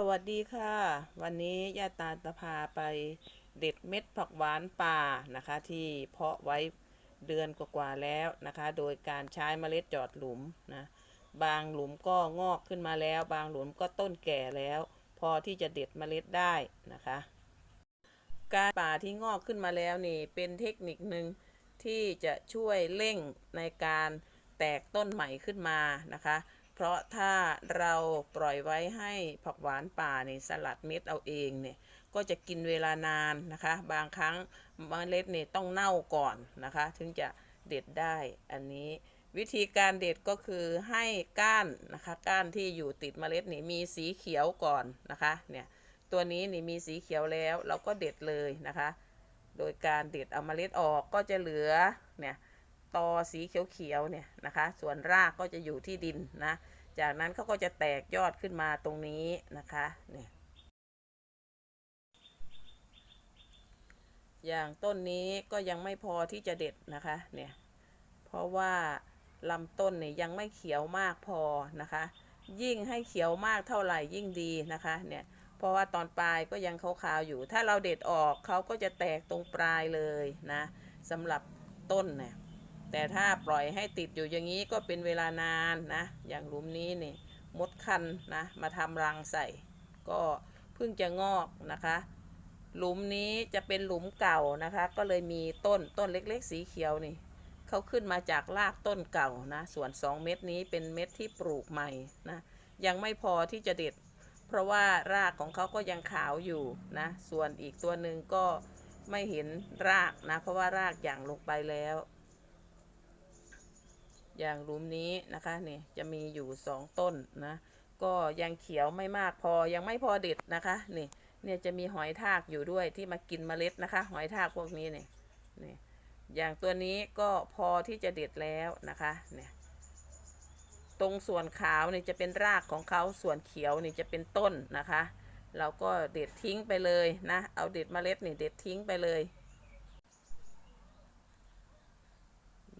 สวัสดีค่ะ วันนี้ย่าตาจะพาไปเด็ดเม็ดผักหวานป่านะคะ ที่เพาะไว้เดือนกว่าๆแล้วนะคะ โดยการใช้เมล็ดจอดหลุมนะบางหลุมก็งอกขึ้นมาแล้ว บางหลุมก็ต้นแก่แล้ว พอที่จะเด็ดเมล็ดได้นะคะ การป่าที่งอกขึ้นมาแล้วนี่เป็นเทคนิคหนึ่งที่จะช่วยเร่งในการแตกต้นใหม่ขึ้นมานะคะ เพราะถ้าเราปล่อยไว้ให้ผักหวานป่าเนี่ยสลัดเม็ดเอาเองเนี่ยก็จะกินเวลานานนะคะ บางครั้งเมล็ดเนี่ยต้องเน่าก่อนนะคะ ถึงจะเด็ดได้อันนี้วิธีการเด็ดก็คือให้ก้านนะคะ ก้านที่อยู่ติดเมล็ดนี่มีสีเขียวก่อนนะคะเนี่ยตัวนี้นี่มีสีเขียวแล้วเราก็เด็ดเลยนะคะ โดยการเด็ดเอาเมล็ดออกก็จะเหลือเนี่ย ตอสีเขียวๆเนี่ยนะคะ ส่วนรากก็จะอยู่ที่ดินนะ จากนั้นเขาก็จะแตกยอดขึ้นมาตรงนี้นะคะเนี่ยอย่างต้นนี้ก็ยังไม่พอที่จะเด็ดนะคะเนี่ยเพราะว่าลำต้นเนี่ยยังไม่เขียวมากพอนะคะ ยิ่งให้เขียวมากเท่าไหร่ยิ่งดีนะคะเนี่ยเพราะว่าตอนปลายก็ยังขาวๆอยู่ ถ้าเราเด็ดออกเขาก็จะแตกตรงปลายเลยนะสำหรับต้นเนี่ย แต่ถ้าปล่อยให้ติดอยู่อย่างนี้ก็เป็นเวลานานนะ อย่างหลุมนี้นี่มดคันนะมาทำรังใส่ ก็เพิ่งจะงอกนะคะ หลุมนี้จะเป็นหลุมเก่านะคะ ก็เลยมีต้นต้นเล็กๆ สีเขียวนี่เขาขึ้นมาจากรากต้นเก่านะ ส่วน 2 เม็ดนี้เป็นเม็ดที่ปลูกใหม่นะ ยังไม่พอที่จะเด็ด เพราะว่ารากของเขาก็ยังขาวอยู่นะ ส่วนอีกตัวหนึ่งก็ไม่เห็นรากนะ เพราะว่ารากอย่างลงไปแล้ว อย่างหลุมนี้นะคะนี่จะมีอยู่สองต้นนะ ก็ยังเขียวไม่มากพอยังไม่พอเด็ดนะคะนี่เนี่ยจะมีหอยทากอยู่ด้วยที่มากินเมล็ดนะคะ หอยทากพวกนี้เนี่ยนี่อย่างตัวนี้ก็พอที่จะเด็ดแล้วนะคะเนี่ยตรงส่วนขาวนี่จะเป็นรากของเขาส่วนเขียวนี่จะเป็นต้นนะคะ เราก็เด็ดทิ้งไปเลยนะ เอาเด็ดเมล็ดนี่เด็ดทิ้งไปเลย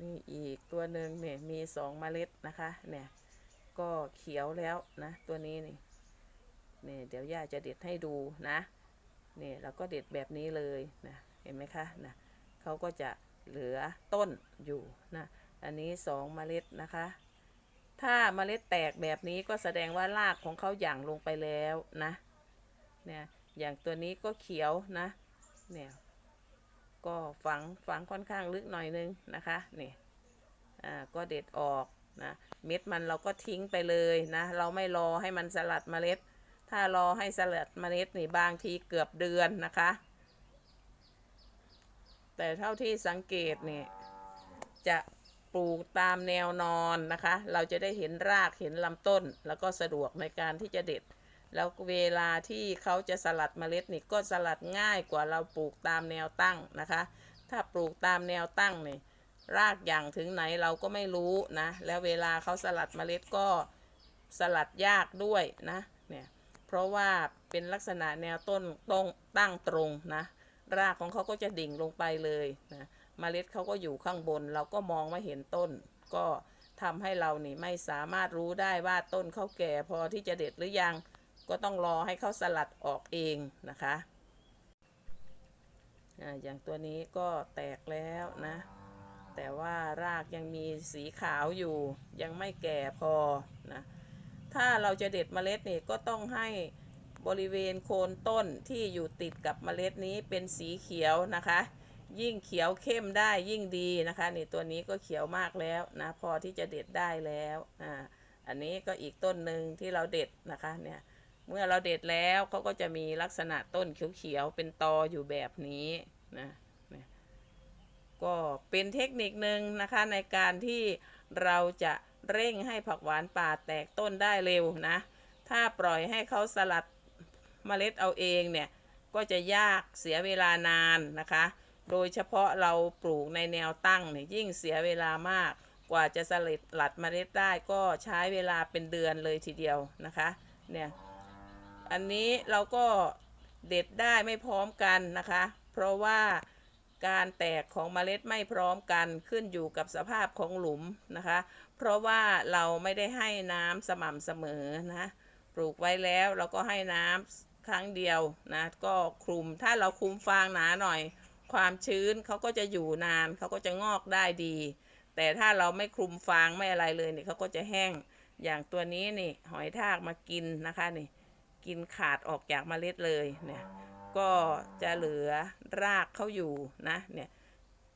นี่อีกตัวหนึ่งเนี่ยมีสองเมล็ดนะคะ เนี่ยก็เขียวแล้วนะ ตัวนี้นี่เนี่ยเดี๋ยวย่าจะเด็ดให้ดูนะเนี่ยเราก็เด็ดแบบนี้เลยนะเห็นไหมคะนะเขาก็จะเหลือต้นอยู่นะ อันนี้สองเมล็ดนะคะ ถ้าเมล็ดแตกแบบนี้ก็แสดงว่ารากของเขาหย่างลงไปแล้วนะเนี่ยอย่างตัวนี้ก็เขียวนะเนี่ย ก็ฝังฝังค่อนข้างลึกหน่อยนึงนะคะนี่อ่าก็เด็ดออกนะเม็ดมันเราก็ทิ้งไปเลยนะ เราไม่รอให้มันสลัดเมล็ด ถ้ารอให้สลัดเมล็ดนี่บางทีเกือบเดือนนะคะ แต่เท่าที่สังเกตนี่จะปลูกตามแนวนอนนะคะ เราจะได้เห็นรากเห็นลำต้น แล้วก็สะดวกในการที่จะเด็ด แล้วเวลาที่เขาจะสลัดเมล็ดนี่ก็สลัดง่ายกว่าเราปลูกตามแนวตั้งนะคะ ถ้าปลูกตามแนวตั้งนี่รากอย่างถึงไหนเราก็ไม่รู้นะ แล้วเวลาเขาสลัดเมล็ดก็สลัดยากด้วยนะเนี่ยเพราะว่าเป็นลักษณะแนวต้นตรงตั้งตรงนะ รากของเขาก็จะดิ่งลงไปเลยนะเมล็ดเขาก็อยู่ข้างบน เราก็มองไม่เห็นต้น ก็ทำให้เรานี่ไม่สามารถรู้ได้ว่าต้นเขาแก่พอที่จะเด็ดหรือยัง ก็ต้องรอให้เขาสลัดออกเองนะคะอย่างตัวนี้ก็แตกแล้วนะ แต่ว่ารากยังมีสีขาวอยู่ยังไม่แก่พอนะถ้าเราจะเด็ดเมล็ดนี่ก็ต้องให้บริเวณโคนต้นที่อยู่ติดกับเมล็ดนี้เป็นสีเขียวนะคะ ยิ่งเขียวเข้มได้ยิ่งดีนะคะนี่ตัวนี้ก็เขียวมากแล้วนะพอที่จะเด็ดได้แล้วอ่าอันนี้ก็อีกต้นหนึ่งที่เราเด็ดนะคะเนี่ย เมื่อเราเด็ดแล้วเขาก็จะมีลักษณะต้นเขียวๆเป็นตออยู่แบบนี้นะก็เป็นเทคนิคหนึ่งนะคะในการที่เราจะเร่งให้ผักหวานป่าแตกต้นได้เร็วนะ ถ้าปล่อยให้เขาสลัดเมล็ดเอาเองเนี่ย ก็จะยากเสียเวลานานนะคะ โดยเฉพาะเราปลูกในแนวตั้งเนี่ยยิ่งเสียเวลามาก กว่าจะสลัดเมล็ดได้ก็ใช้เวลาเป็นเดือนเลยทีเดียวนะคะ เนี่ย อันนี้เราก็เด็ดได้ไม่พร้อมกันนะคะ เพราะว่าการแตกของเมล็ดไม่พร้อมกันขึ้นอยู่กับสภาพของหลุมนะคะ เพราะว่าเราไม่ได้ให้น้ำสม่ำเสมอนะ ปลูกไว้แล้วเราก็ให้น้ำครั้งเดียวนะ ก็คลุม ถ้าเราคลุมฟางหนาหน่อย ความชื้นเขาก็จะอยู่นาน เขาก็จะงอกได้ดี แต่ถ้าเราไม่คลุมฟางไม่อะไรเลยเนี่ยเขาก็จะแห้ง อย่างตัวนี้นี่หอยทากมากินนะคะนี่ กินขาดออกจากเมล็ดเลยเนี่ยก็จะเหลือรากเขาอยู่นะเนี่ย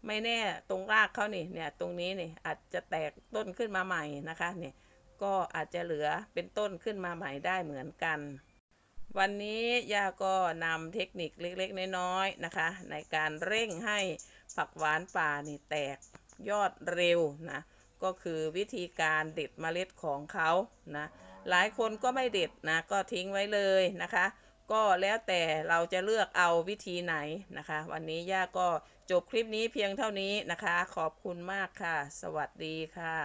ไม่แน่ตรงรากเขานี่เนี่ยตรงนี้นี่อาจจะแตกต้นขึ้นมาใหม่นะคะเนี่ยก็อาจจะเหลือเป็นต้นขึ้นมาใหม่ได้เหมือนกัน วันนี้ยาก็นำเทคนิคเล็กๆน้อยๆนะคะ ในการเร่งให้ผักหวานป่านี่แตกยอดเร็วนะก็คือวิธีการเด็ดเมล็ดของเขานะ หลายคนก็ไม่เด็ดนะ ก็ทิ้งไว้เลยนะคะ ก็แล้วแต่เราจะเลือกเอาวิธีไหนนะคะ วันนี้ย่าก็จบคลิปนี้เพียงเท่านี้นะคะ ขอบคุณมากค่ะ สวัสดีค่ะ